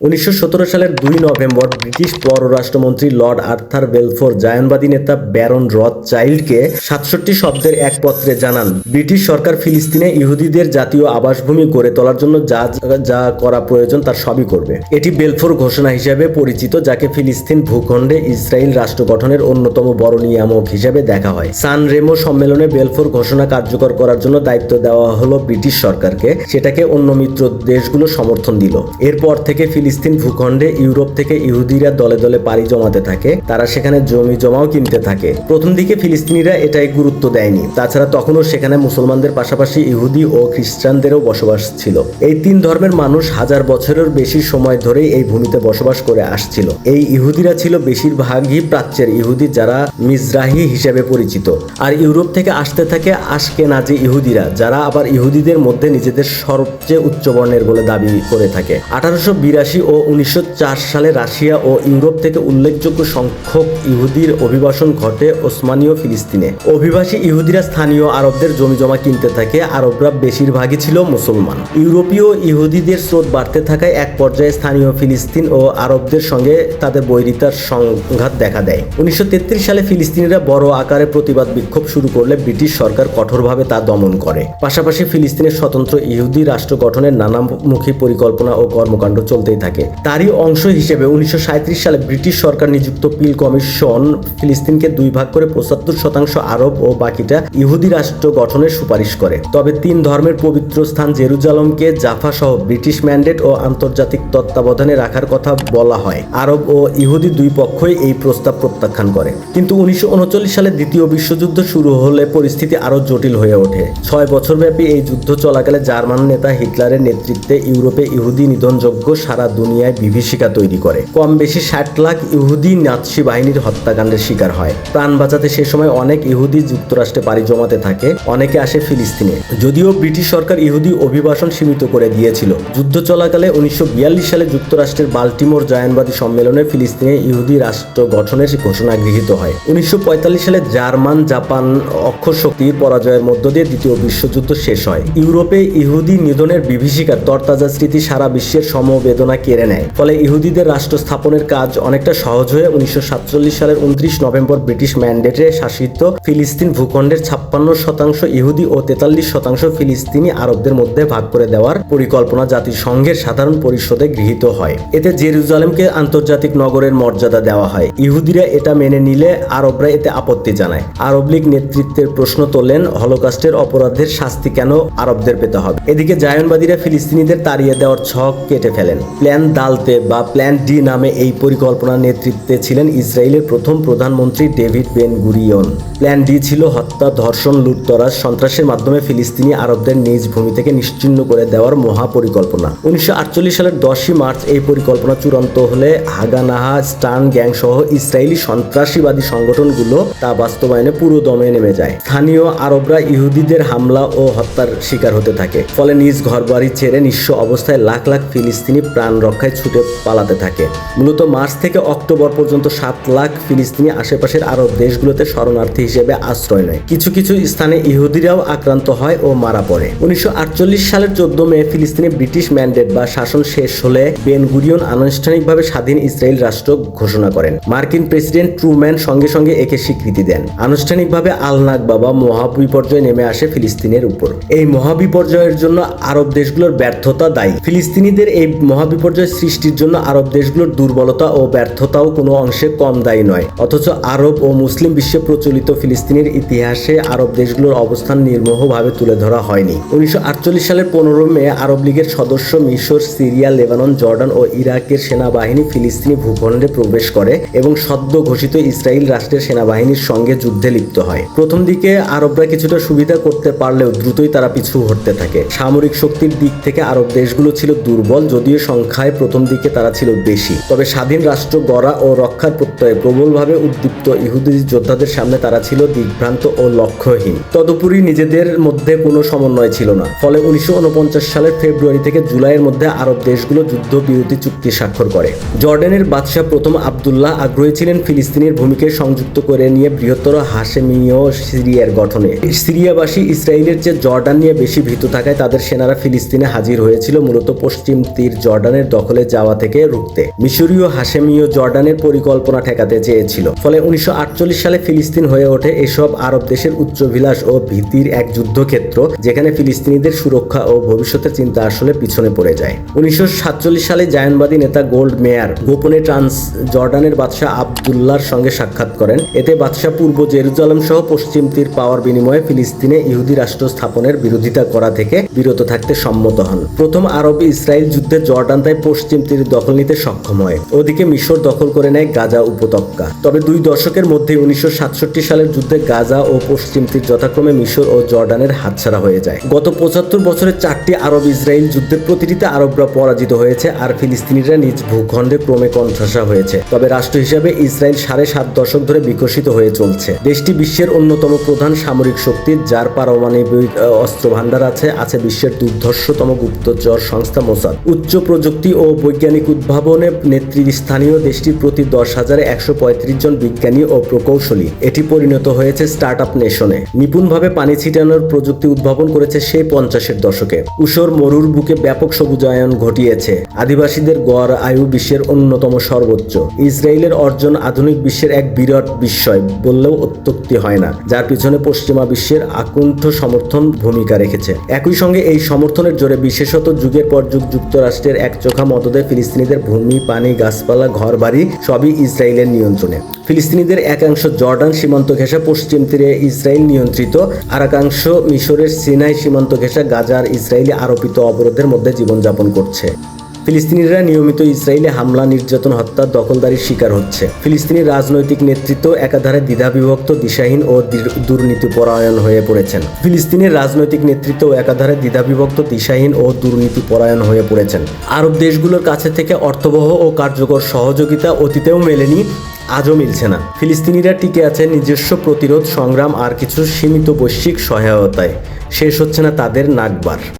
উনিশশো সালের দুই নভেম্বর ব্রিটিশ পররাষ্ট্রমন্ত্রী লর্ড আর্থার বেলফোর জায়নবাদী নেতা ব্যারন রথ চাইল্ডকে সাতষট্টি শব্দের এক পত্রে জানান, ব্রিটিশ সরকার ফিলিস্তিনে ইহুদিদের জাতীয় আবাসভূমি গড়ে তোলার জন্য যা যা করা প্রয়োজন তার সবই করবে। এটি বেলফোর ঘোষণা হিসেবে পরিচিত, যাকে ফিলিস্তিন ভূখণ্ডে ইসরায়েল রাষ্ট্র গঠনের অন্যতম বড় নিয়ামক হিসেবে দেখা হয়। সান রেমো সম্মেলনে বেলফোর ঘোষণা কার্যকর করার জন্য দায়িত্ব দেওয়া হলো ব্রিটিশ সরকারকে, সেটাকে অন্য মিত্র দেশগুলো সমর্থন দিল। এরপর থেকে ফিলিস্তিন ভূখণ্ডে ইউরোপ থেকে ইহুদিরা দলে দলে পাড়ি জমাতে থাকে, তারা সেখানে জমি জমাও কিনতে থাকে। প্রথম দিকে ফিলিস্তিনিরা এটাই গুরুত্ব দেয়নি। তাছাড়া তখনও সেখানে মুসলমানদের পাশাপাশি ইহুদি ও খ্রিস্টানদেরও বসবাস ছিল। এই তিন ধর্মের মানুষ হাজার বছরের বেশি সময় ধরেই এই ভূমিতে বসবাস করে আসছিল। এই ইহুদিরা ছিল বেশিরভাগই প্রাচ্যের ইহুদি যারা মিজরাহি হিসেবে পরিচিত। আর ইউরোপ থেকে আসতে থাকে আশকেনাজি ইহুদিরা, যারা আবার ইহুদিদের মধ্যে নিজেদের সবচেয়ে উচ্চ বর্ণের বলে দাবি করে থাকে। আঠারোশো বিরাশি বিরাশি ও উনিশশো সালে রাশিয়া ও ইউরোপ থেকে উল্লেখযোগ্য সংখ্যক ইহুদির অভিবাসন ঘটে ওসমানীয় ফিলিস্তিনে। অভিবাসী ইহুদিরা স্থানীয় আরবদের জমি জমা কিনতে থাকে, আরবরা বেশিরভাগই ছিল মুসলমান। ইউরোপীয় ইহুদিদের স্রোত বাড়তে থাকায় এক পর্যায়ে স্থানীয় ফিলিস্তিন ও আরবদের সঙ্গে তাদের বৈরিতার সংঘাত দেখা দেয়। উনিশশো তেত্রিশ সালে ফিলিস্তিনিরা বড় আকারে প্রতিবাদ বিক্ষোভ শুরু করলে ব্রিটিশ সরকার কঠোরভাবে তা দমন করে। পাশাপাশি ফিলিস্তিনের স্বতন্ত্র ইহুদি রাষ্ট্র গঠনের নানামুখী পরিকল্পনা ও কর্মকাণ্ড চলতেই থাকে। তারই অংশ হিসেবে উনিশশো সালে ব্রিটিশ সরকার নিযুক্ত পিল কমিশন ফিলিস্তিনকে দুই ভাগ করে পঁচাত্তর শতাংশ আরব ও বাকিটা ইহুদি রাষ্ট্র গঠনের সুপারিশ করে। তবে তিন ধর্মের পবিত্র স্থান জেরুজালমকে জাফা সহ ব্রিটিশ ম্যান্ডেট ও আন্তর্জাতিক তত্ত্বাবধানে রাখার কথা বলা হয়। আরব ও ইহুদি দুই পক্ষই এই প্রস্তাব প্রত্যাখ্যান করে। কিন্তু উনিশশো উনচল্লিশ সালে দ্বিতীয় বিশ্বযুদ্ধ শুরু হলে পরিস্থিতি আরও জটিল হয়ে ওঠে। ছয় বছরব্যাপী এই যুদ্ধ চলাকালে জার্মান নেতা হিটলারের নেতৃত্বে ইউরোপে ইহুদি নিধনযোগ্য সারা দুনিয়ায় বিভীষিকা তৈরি করে। কম বেশি ষাট লাখ ইহুদি নাৎসি বাহিনীর হত্যাকাণ্ডের শিকার হয়। প্রাণ বাঁচাতে সে সময় অনেক ইহুদি যুক্তরাষ্ট্রে পাড়ি জমাতে থাকে, অনেকে আসে ফিলিস্তিনে। যদিও ব্রিটিশ সরকার ইহুদি অভিবাসন সীমিত করে দিয়েছিল। যুদ্ধ চলাকালে উনিশশো সালে যুক্তরাষ্ট্রের বাল্টিমোর জায়ানবাদী সম্মেলনে ফিলিস্তিনে ইহুদি রাষ্ট্র গঠনের ঘোষণা গৃহীত হয়। উনিশশো পঁয়তাল্লিশ সালে জার্মান, জাপান অক্ষর শক্তির পরাজয়ের মধ্য দিয়ে দ্বিতীয় বিশ্বযুদ্ধ শেষ হয়। ইউরোপে ইহুদি নিধনের বিভীষিকার তরতাজা স্মৃতি সারা বিশ্বের সমবেদনা কেড়ে নেয়। ফলে ইহুদিদের রাষ্ট্র স্থাপনের কাজ অনেকটা সহজ হয়ে উনিশশো সাতচল্লিশ সালের উনত্রিশ নভেম্বর ব্রিটিশ ম্যান্ডেটে শাসিত ফিলিস্তিন ভূখণ্ডের ছাপ্পান্ন শতাংশ ইহুদি ও তেতাল্লিশ শতাংশ ফিলিস্তিনি আরবদের মধ্যে ভাগ করে দেওয়ার পরিকল্পনা জাতিসংঘের সাধারণ পরিষদে গৃহীত হয়। এতে জেরুজালেমকে আন্তর্জাতিক নগরের মর্যাদা দেওয়া হয়। ইহুদিরা এটা মেনে নিলে আরবরা এতে আপত্তি জানায়। আরব লীগ নেতৃত্বের প্রশ্ন তোলেন, হলোকাস্টের অপরাধের শাস্তি কেন আরবদের পেতে হবে? এদিকে জায়নবাদীরা ফিলিস্তিনিদের তাড়িয়ে দেওয়ার ছক কেটে ফেলেন। প্ল্যান দালতে বা প্ল্যান ডি নামে এই পরিকল্পনার নেতৃত্বে ছিলেন ইসরায়েলের প্রথম প্রধানমন্ত্রী David Ben Gurion. Plan D ছিল হত্যা, ধর্ষণ, লুটতরাজ, সন্ত্রাসের মাধ্যমে ফিলিস্তিনি আরবদের নিজ ভূমি থেকে নিশ্চিহ্ন করে দেওয়ার মহা পরিকল্পনা উনিশশো সালের দশই মার্চ এই পরিকল্পনা চূড়ান্ত হলে হাগানাহা স্টান গ্যাং সহ ইসরায়েলি সন্ত্রাসীবাদী সংগঠনগুলো তা বাস্তবায়নে পুরো দমে নেমে যায়। স্থানীয় আরবরা ইহুদিদের হামলা ও হত্যার শিকার হতে থাকে। ফলে নিজ ঘরবাড়ি ছেড়ে নিঃস্ব অবস্থায় লাখ লাখ ফিলিস্তিনি প্রাণ রক্ষায় ছুটে পালাতে থাকে। মূলত মার্চ থেকে অক্টোবর পর্যন্ত সাত লাখ ফিলিস্তিনি আশেপাশের আরব দেশগুলোতে শরণার্থী হিসেবে আশ্রয় নেয়। কিছু কিছু স্থানে ইহুদিরাও আক্রান্ত হয় ও মারা পড়ে। উনিশশো সালের চোদ্দ মে ফিলিস্তিনে ব্রিটিশ ম্যান্ডেট বা শাসন শেষ হলে বেন গুরিয়ন আনুষ্ঠানিকভাবে স্বাধীন ইসরায়েল রাষ্ট্র ঘোষণা করেন। মার্কিন প্রেসিডেন্ট ট্রুম্যান সঙ্গে সঙ্গে একে স্বীকৃতি দেন। আনুষ্ঠানিকভাবে আল নাকবা বা মহাবিপর্যয় নেমে আসে ফিলিস্তিনের উপর। এই মহাবিপর্যয়ের জন্য আরব দেশগুলোর ব্যর্থতা দায়ী। ফিলিস্তিনিদের এই মহাবিপর্যয় সৃষ্টির জন্য আরব দেশগুলোর দুর্বলতা ও ব্যর্থতাও কোনো অংশে কম দায়ী নয়। অথচ আরব ও মুসলিম বিশ্বে প্রচলিত ফিলিস্তিনের ইতিহাসে আরব দেশগুলোর অবস্থান নির্মোহভাবে তুলে ধরা হয়নি। উনিশশো সালের পনেরো মে আরব লীগের সদস্য মিশর, সিরিয়া, লেবানন, জর্ডান ও ইরাকের সেনাবাহিনী ফিলিস্তিনি ভূখণ্ডে প্রবেশ করে এবং সদ্য ঘোষিত ইসরায়েল রাষ্ট্রের সেনাবাহিনীর সঙ্গে যুদ্ধে লিপ্ত হয়। প্রথম দিকে আরবরা কিছুটা সুবিধা করতে পারলেও দ্রুতই তারা পিছু হটতে থাকে। সামরিক শক্তির দিক থেকে আরব দেশগুলো ছিল দুর্বল, যদিও সংখ্যায় প্রথম দিকে তারা ছিল বেশি। তবে স্বাধীন রাষ্ট্র গড়া ও রক্ষার প্রত্যয়ে প্রবলভাবে উদ্দীপ্ত ইহুদি যোদ্ধাদের সামনে তারা ছিল দিগ্ভ্রান্ত ও লক্ষ্যহীন। তদুপরি নিজেদের মধ্যে কোনো সমন্বয় ছিল না। ফলে উনিশশো উনপঞ্চাশ সালের ফেব্রুয়ারি থেকে জুলাইয়ের মধ্যে আরব দেশগুলো যুদ্ধবিরতি চুক্তি স্বাক্ষর করে। জর্ডানের বাদশাহ প্রথম আবদুল্লাহ আগ্রহী ছিলেন ফিলিস্তিনের ভূমিকে সংযুক্ত করে নিয়ে বৃহত্তর হাসেমীয় সিরিয়ার গঠনে। সিরিয়াবাসী ইসরায়েলের চেয়ে জর্ডান নিয়ে বেশি ভীত থাকায় তাদের সেনারা ফিলিস্তিনে হাজির হয়েছিল, মূলত পশ্চিম তীর জর্ডানের জর্ডানের দখলে যাওয়া থেকে রুখতে। মিশরীয় হাশেমীয় জর্ডানের পরিকল্পনা ঠেকাতে চেয়েছিল। ফলে উনিশশো সালে ফিলিস্তিন হয়ে ওঠে এসব আরব দেশের উচ্চভিলাষ ও ভীতির এক যুদ্ধক্ষেত্র, যেখানে ফিলিস্তিনিদের সুরক্ষা ও ভবিষ্যতের চিন্তা আসলে পিছনে পড়ে যায়। উনিশশো সালে জায়নবাদী নেতা গোল্ড মেয়ার গোপনে ট্রান্স জর্ডানের বাদশাহ আবদুল্লাহর সঙ্গে সাক্ষাৎ করেন। এতে বাদশাহ পূর্ব জেরুজালেম সহ পশ্চিম তীর পাওয়ার বিনিময়ে ফিলিস্তিনে ইহুদি রাষ্ট্র স্থাপনের বিরোধিতা করা থেকে বিরত থাকতে সম্মত হন। প্রথম আরব ইসরায়েল যুদ্ধে জর্ডান তাই পশ্চিম তীর দখল নিতে সক্ষম হয়। ওদিকে মিশর দখল করে নেয় গাজা উপত্যকা। তবে দুই দশকের মধ্যে উনিশশো সালের যুদ্ধে গাজা ও পশ্চিম তীর যথাক্রমে মিশর ও জর্ডানের হাতছাড়া হয়ে যায়। গত পঁচাত্তর বছরে চারটি আরব ইসরায়েল যুদ্ধের প্রতিটিতে আরবরা পরাজিত হয়েছে আর ফিলিস্তিনিরা নিজ ভূখণ্ডে ক্রমে কণ্ঠাসা হয়েছে। তবে রাষ্ট্র হিসাবে ইসরায়েল সাড়ে সাত দশক ধরে বিকশিত হয়ে চলছে। দেশটি বিশ্বের অন্যতম প্রধান সামরিক শক্তি, যার পারমাণবিক অস্ত্র ভান্ডার আছে আছে বিশ্বের দুর্ধর্ষতম গুপ্তচর সংস্থা মোসাদ। উচ্চ প্রযুক্তি ও বৈজ্ঞানিক উদ্ভাবনে নেতৃস্থানীয় দেশটির প্রতি দশ হাজারে একশো পঁয়ত্রিশ জন বিজ্ঞানী ও প্রকৌশলী। এটি পরিণত হয়েছে স্টার্ট আপ নেশনে। নিপুণভাবে পানি ছিটানোর প্রযুক্তি উদ্ভাবন করেছে সেই পঞ্চাশের দশকে। উষর মরুর বুকে ব্যাপক সবুজায়ন ঘটিয়েছে। আদিবাসীদের গড় আয়ু বিশ্বের অন্যতম সর্বোচ্চ। ইসরায়েলের অর্জন আধুনিক বিশ্বের এক বিরাট বিস্ময় বললেও অত্যুক্তি হয় না, যার পিছনে পশ্চিমা বিশ্বের আকুণ্ঠ সমর্থন ভূমিকা রেখেছে। একই সঙ্গে এই সমর্থনের জোরে বিশেষত যুগের পর যুগ যুক্তরাষ্ট্রের এক মতদে ফিলিস্তিনিদের ভূমি, পানি, গাছপালা ঘর বাড়ি সবই ইসরায়েলের নিয়ন্ত্রণে। ফিলিস্তিনিদের একাংশ জর্ডান সীমান্ত ঘেঁষা পশ্চিম তীরে ইসরায়েল নিয়ন্ত্রিত, আর একাংশ মিশরের সিনাই সীমান্ত ঘেঁষা গাজার ইসরায়েলি আরোপিত অবরোধের মধ্যে জীবনযাপন করছে। ফিলিস্তিনিরা নিয়মিত ইসরায়েলে হামলা, নির্যাতন, হত্যা, দখলদারির শিকার হচ্ছে। ফিলিস্তিনি রাজনৈতিক নেতৃত্ব একাধারে দ্বিধাবিভক্ত, দিশাহীন ও দীর- দুর্নীতিপরায়ণ হয়ে পড়েছেন। ফিলিস্তিনের রাজনৈতিক নেতৃত্ব একাধারে দ্বিধাবিভক্ত, দিশাহীন ও দুর্নীতিপরায়ণ হয়ে পড়েছেন। আরব দেশগুলোর কাছে থেকে অর্থবহ ও কার্যকর সহযোগিতা অতীতেও মেলেনি, আজও মিলছে না। ফিলিস্তিনিরা টিকে আছে নিজস্ব প্রতিরোধ, সংগ্রাম আর কিছু সীমিত বৈশ্বিক সহায়তায়। শেষ হচ্ছে না তাদের নাকবার।